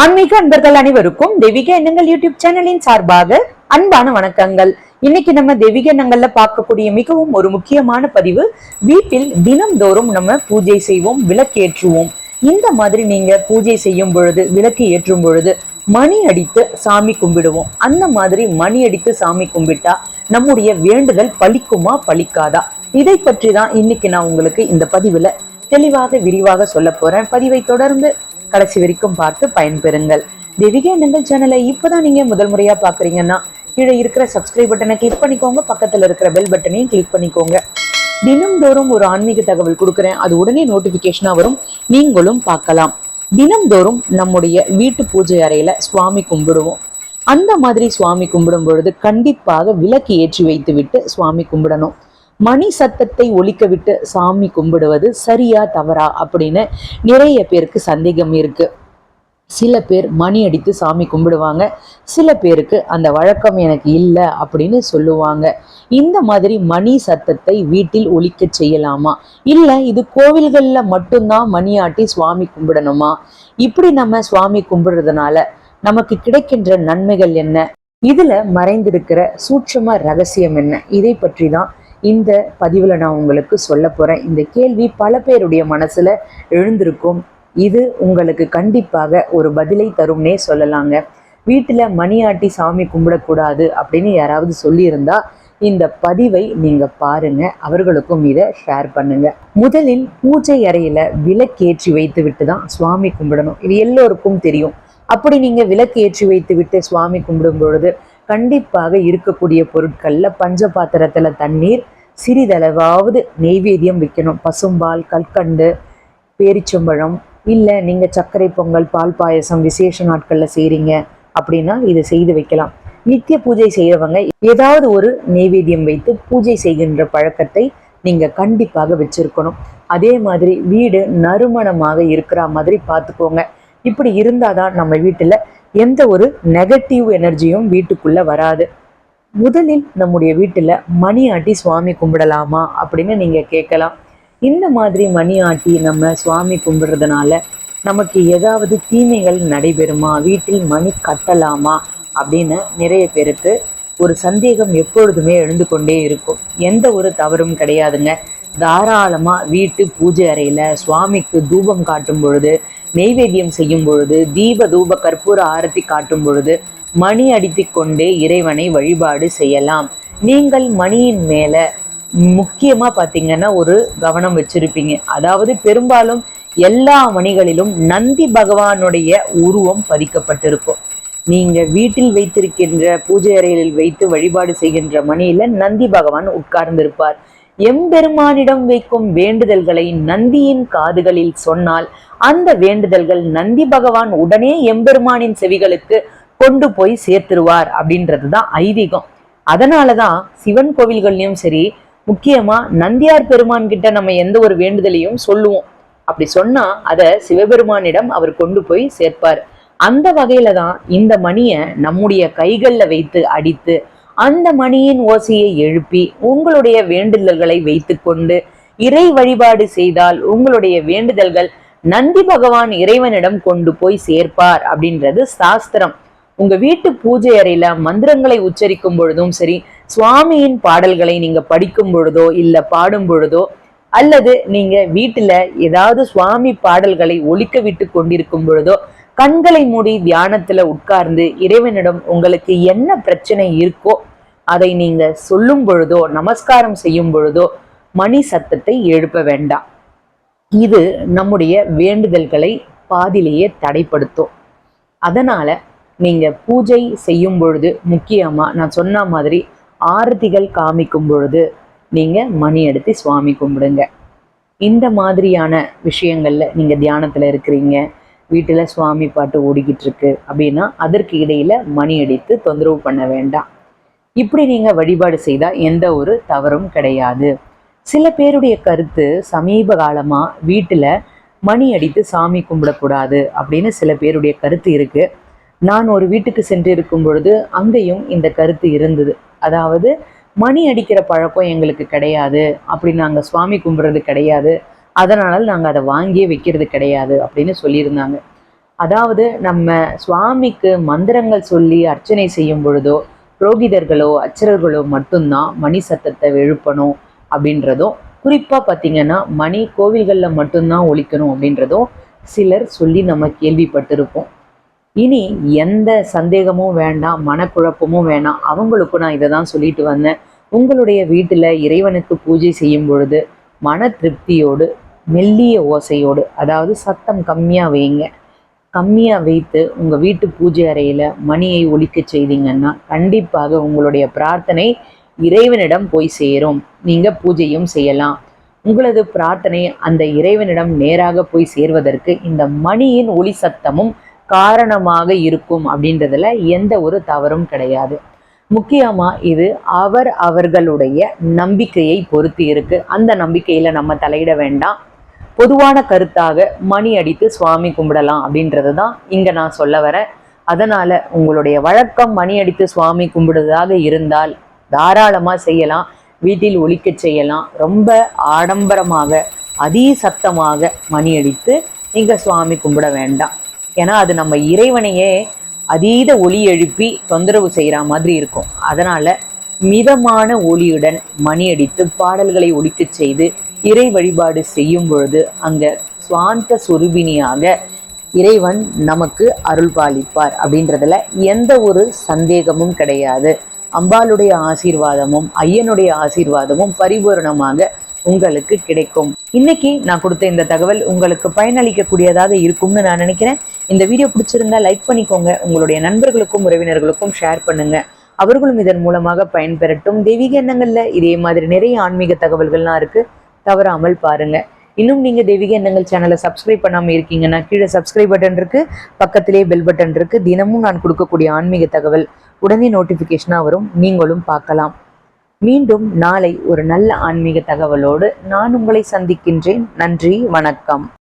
ஆன்மீக அன்பர்கள் அனைவருக்கும் தெய்வீக எண்ணங்கள் யூடியூப் சேனலின் சார்பாக அன்பான வணக்கங்கள். இன்னைக்கு நம்ம தெய்வீக எண்ணங்கள்ல பார்க்கக்கூடிய மிகவும் ஒரு முக்கியமான பதிவு வீட்டில் தினம்தோறும் நம்ம பூஜை செய்வோம் விளக்கேற்றுவோம் இந்த மாதிரி நீங்க பூஜை செய்யும் பொழுது விளக்கு ஏற்றும் பொழுது மணி அடித்து சாமி கும்பிடுவோம். அந்த மாதிரி மணி அடித்து சாமி கும்பிட்டா நம்முடைய வேண்டுதல் பலிக்குமா பலிக்காதா? இதை பற்றி தான் இன்னைக்கு நான் உங்களுக்கு இந்த பதிவுல தெளிவாக விரிவாக சொல்ல போறேன். பதிவை தொடர்ந்து கடைசி வரைக்கும் பார்த்து பயன்பெறுங்கள். தெய்வீக எண்ணங்கள் சேனலை இப்பதான் நீங்க முதல் முறையா பாக்குறீங்கன்னா கீழே இருக்கிற சப்ஸ்கிரைப் பட்டனை கிளிக் பண்ணிக்கோங்க. பக்கத்துல இருக்கிற பெல் பட்டனையும் கிளிக் பண்ணிக்கோங்க. தினம்தோறும் ஒரு ஆன்மீக தகவல் கொடுக்குறேன். அது உடனே நோட்டிபிகேஷனா வரும். நீங்களும் பார்க்கலாம். தினம்தோறும் நம்முடைய வீட்டு பூஜை அறையில சுவாமி கும்பிடுவோம். அந்த மாதிரி சுவாமி கும்பிடும் பொழுது கண்டிப்பாக விளக்கு ஏற்றி வைத்து விட்டு சுவாமி கும்பிடணும். மணி சத்தத்தை ஒழிக்க விட்டு சாமி கும்பிடுவது சரியா தவறா அப்படின்னு நிறைய பேருக்கு சந்தேகம் இருக்கு. சில பேர் மணி அடித்து சாமி கும்பிடுவாங்க. சில பேருக்கு அந்த வழக்கம் எனக்கு இல்லை அப்படின்னு சொல்லுவாங்க. இந்த மாதிரி மணி சத்தத்தை வீட்டில் ஒழிக்க செய்யலாமா? இல்லை இது கோவில்களில் மட்டும்தான் மணி ஆட்டி சுவாமி கும்பிடணுமா? இப்படி நம்ம சுவாமி கும்பிடுறதுனால நமக்கு கிடைக்கின்ற நன்மைகள் என்ன? இதுல மறைந்திருக்கிற சூட்சம ரகசியம் என்ன? இதை பற்றி தான் இந்த பதிவுல நான் உங்களுக்கு சொல்ல போறேன். இந்த கேள்வி பல பேருடைய மனசுல எழுந்திருக்கும். இது உங்களுக்கு கண்டிப்பாக ஒரு பதிலை தரும்னே சொல்லலாங்க. வீட்டில் மணியாட்டி சாமி கும்பிடக்கூடாது அப்படின்னு யாராவது சொல்லியிருந்தா இந்த பதிவை நீங்க பாருங்க. அவர்களுக்கும் இதை ஷேர் பண்ணுங்க. முதலில் பூஜை அறையில விளக்கேற்றி வைத்து விட்டு தான் சுவாமி கும்பிடணும். இது எல்லோருக்கும் தெரியும். அப்படி நீங்க விளக்கு ஏற்றி வைத்து விட்டு சுவாமி கும்பிடும் பொழுது கண்டிப்பாக இருக்கக்கூடிய பொருட்களில் பஞ்ச பாத்திரத்தில் தண்ணீர் சிறிதளவாவது நெய்வேத்தியம் வைக்கணும். பசும்பால் கற்கண்டு பேரிச்சம்பழம் இல்லை நீங்கள் சர்க்கரை பொங்கல் பால் பாயசம் விசேஷ நாட்களில் செய்கிறீங்க அப்படின்னா இதை செய்து வைக்கலாம். நித்திய பூஜை செய்கிறவங்க ஏதாவது ஒரு நெய்வேத்தியம் வைத்து பூஜை செய்கின்ற பழக்கத்தை நீங்கள் கண்டிப்பாக வச்சுருக்கணும். அதே மாதிரி வீடு நறுமணமாக இருக்கிற மாதிரி பார்த்துக்கோங்க. இப்படி இருந்தாதான் நம்ம வீட்டில் எந்த ஒரு நெகட்டிவ் எனர்ஜியும் வீட்டுக்குள்ள வராது. முதலில் நம்முடைய வீட்டில் மணி ஆட்டி சுவாமி கும்பிடலாமா அப்படின்னு நீங்கள் கேட்கலாம். இந்த மாதிரி மணி ஆட்டி நம்ம சுவாமி கும்பிடுறதுனால நமக்கு ஏதாவது தீமைகள் நடைபெறுமா? வீட்டில் மணி கட்டலாமா? அப்படின்னு நிறைய பேருக்கு ஒரு சந்தேகம் எப்பொழுதுமே எழுந்து கொண்டே இருக்கும். எந்த ஒரு தவறும் கிடையாதுங்க. தாராளமா வீட்டு பூஜை அறையில சுவாமிக்கு தூபம் காட்டும் பொழுது நெய்வேத்தியம் செய்யும் பொழுது தீப தூப கற்பூர ஆரத்தி காட்டும் பொழுது மணி அடித்து கொண்டே இறைவனை வழிபாடு செய்யலாம். நீங்கள் மணியின் மேல முக்கியமா பாத்தீங்கன்னா ஒரு கவனம் வச்சிருப்பீங்க. அதாவது பெரும்பாலும் எல்லா மணிகளிலும் நந்தி பகவானுடைய உருவம் பதிக்கப்பட்டிருக்கும். நீங்க வீட்டில் வைத்திருக்கின்ற பூஜை அறையில் வைத்து வழிபாடு செய்கின்ற மணியில நந்தி பகவான் உட்கார்ந்திருப்பார். எம்பெருமானிடம் வைக்கும் வேண்டுதல்களை நந்தியின் காதுகளில் சொன்னால் அந்த வேண்டுதல்கள் நந்தி பகவான் உடனே எம்பெருமானின் செவிகளுக்கு கொண்டு போய் சேர்த்துருவார் அப்படின்றது தான் ஐதீகம். அதனாலதான் சிவன் கோவில்கள்லையும் சரி முக்கியமா நந்தியார் பெருமான் கிட்ட நம்ம எந்த ஒரு வேண்டுதலையும் சொல்லுவோம். அப்படி சொன்னா அதை சிவபெருமானிடம் அவர் கொண்டு போய் சேர்ப்பார். அந்த வகையில தான் இந்த மணியை நம்முடைய கைகளில் வைத்து அடித்து அந்த மணியின் ஓசையை எழுப்பி உங்களுடைய வேண்டுதல்களை வைத்துக்கொண்டு இறை வழிபாடு செய்தால் உங்களுடைய வேண்டுதல்கள் நந்தி பகவான் இறைவனிடம் கொண்டு போய் சேர்ப்பார் அப்படின்றது சாஸ்திரம். உங்க வீட்டு பூஜை அறையில மந்திரங்களை உச்சரிக்கும் பொழுதும் சரி சுவாமியின் பாடல்களை நீங்க படிக்கும் பொழுதோ இல்ல பாடும் பொழுதோ அல்லது நீங்க வீட்டுல ஏதாவது சுவாமி பாடல்களை ஒழிக்க விட்டு கொண்டிருக்கும் பொழுதோ கண்களை மூடி தியானத்துல உட்கார்ந்து இறைவனிடம் உங்களுக்கு என்ன பிரச்சனை இருக்கோ அதை நீங்க சொல்லும் பொழுதோ நமஸ்காரம் செய்யும் பொழுதோ மணி சத்தத்தை எழுப்ப வேண்டாம். இது நம்முடைய வேண்டுதல்களை பாதிலேயே தடைப்படுத்தும். அதனால நீங்க பூஜை செய்யும் பொழுது முக்கியமா நான் சொன்ன மாதிரி ஆரத்திகள் காமிக்கும் பொழுது நீங்க மணி எடுத்து சுவாமி கும்பிடுங்க. இந்த மாதிரியான விஷயங்கள்ல நீங்க தியானத்துல இருக்கிறீங்க வீட்டில் சுவாமி பாட்டு ஓடிக்கிட்டு இருக்கு அப்படின்னா அதற்கு இடையில மணி அடித்து தொந்தரவு பண்ண வேண்டாம். இப்படி நீங்க வழிபாடு செய்தால் எந்த ஒரு தவறும் கிடையாது. சில பேருடைய கருத்து சமீப காலமாக வீட்டில் மணி அடித்து சாமி கும்பிடக்கூடாது அப்படின்னு சில பேருடைய கருத்து இருக்கு. நான் ஒரு வீட்டுக்கு சென்று இருக்கும் பொழுது அங்கேயும் இந்த கருத்து இருந்தது. அதாவது மணி அடிக்கிற பழக்கம் எங்களுக்கு கிடையாது. அப்படி நாங்கள் சுவாமி கும்பிட்றது கிடையாது. அதனால் நாங்கள் அதை வாங்கியே வைக்கிறது கிடையாது அப்படின்னு சொல்லியிருந்தாங்க. அதாவது நம்ம சுவாமிக்கு மந்திரங்கள் சொல்லி அர்ச்சனை செய்யும் பொழுதோ புரோகிதர்களோ அச்சரர்களோ மட்டும்தான் மணி சத்தத்தை எழுப்பணும் அப்படின்றதும் குறிப்பாக பார்த்தீங்கன்னா மணி கோவில்களில் மட்டும்தான் ஒழிக்கணும் அப்படின்றதும் சிலர் சொல்லி நம்ம கேள்விப்பட்டிருப்போம். இனி எந்த சந்தேகமும் வேண்டாம் மனக்குழப்பமும் வேணாம். அவங்களுக்கும் நான் இதை தான் சொல்லிட்டு வந்தேன். உங்களுடைய வீட்டில் இறைவனுக்கு பூஜை செய்யும் பொழுது மன திருப்தியோடு மெல்லிய ஓசையோடு அதாவது சத்தம் கம்மியாக வைங்க கம்மியாக வைத்து உங்கள் வீட்டு பூஜை அறையில் மணியை ஒழிக்க செய்தீங்கன்னா கண்டிப்பாக உங்களுடைய பிரார்த்தனை இறைவனிடம் போய் சேரும். நீங்கள் பூஜையும் செய்யலாம். உங்களது பிரார்த்தனை அந்த இறைவனிடம் நேராக போய் சேர்வதற்கு இந்த மணியின் ஒளி சத்தமும் காரணமாக இருக்கும் அப்படின்றதுல எந்த ஒரு தவறும் கிடையாது. முக்கியமா இது அவர் அவர்களுடைய நம்பிக்கையை பொறுத்து இருக்கு. அந்த நம்பிக்கையில் நம்ம தலையிட வேண்டாம். பொதுவான கருத்தாக மணி அடித்து சுவாமி கும்பிடலாம் அப்படின்றது தான் இங்கே நான் சொல்ல வரேன் அதனால் உங்களுடைய வழக்கம் மணி அடித்து சுவாமி கும்பிடுவதாக இருந்தால் தாராளமாக செய்யலாம். வீட்டில் ஒழிக்க செய்யலாம். ரொம்ப ஆடம்பரமாக அதீ சத்தமாக மணி அடித்து நீங்கள் சுவாமி கும்பிட வேண்டாம். ஏன்னா அது நம்ம இறைவனையே அதீத ஒலி எழுப்பி தொந்தரவு செய்கிற மாதிரி இருக்கும். அதனால் மிதமான ஒலியுடன் மணி அடித்து பாடல்களை ஒழிக்கச் செய்து இறை வழிபாடு செய்யும் பொழுது அங்க சுவாந்த சுரூபினியாக இறைவன் நமக்கு அருள் பாலிப்பார் அப்படின்றதுல எந்த ஒரு சந்தேகமும் கிடையாது. அம்பாளுடைய ஆசீர்வாதமும் ஐயனுடைய ஆசீர்வாதமும் பரிபூரணமாக உங்களுக்கு கிடைக்கும். இன்னைக்கு நான் கொடுத்த இந்த தகவல் உங்களுக்கு பயனளிக்கக்கூடியதாக இருக்கும்னு நான் நினைக்கிறேன். இந்த வீடியோ பிடிச்சிருந்தா லைக் பண்ணிக்கோங்க. உங்களுடைய நண்பர்களுக்கும் உறவினர்களுக்கும் ஷேர் பண்ணுங்க. அவர்களும் இதன் மூலமாக பயன்பெறட்டும். தெய்வீக எண்ணங்கள்ல இதே மாதிரி நிறைய ஆன்மீக தகவல்கள்லாம் இருக்கு. தவறாமல் பாருங்க. இன்னும் நீங்க தெய்வீக எண்ணங்கள் சேனலை சப்ஸ்கிரைப் பண்ணாம இருக்கீங்கன்னா கீழே சப்ஸ்கிரைப் பட்டன் இருக்கு. பக்கத்திலே பெல் பட்டன் இருக்கு. தினமும் நான் கொடுக்கக்கூடிய ஆன்மீக தகவல் உடனே நோட்டிபிகேஷனா வரும். நீங்களும் பார்க்கலாம். மீண்டும் நாளை ஒரு நல்ல ஆன்மீக தகவலோடு நான் உங்களை சந்திக்கின்றேன். நன்றி வணக்கம்.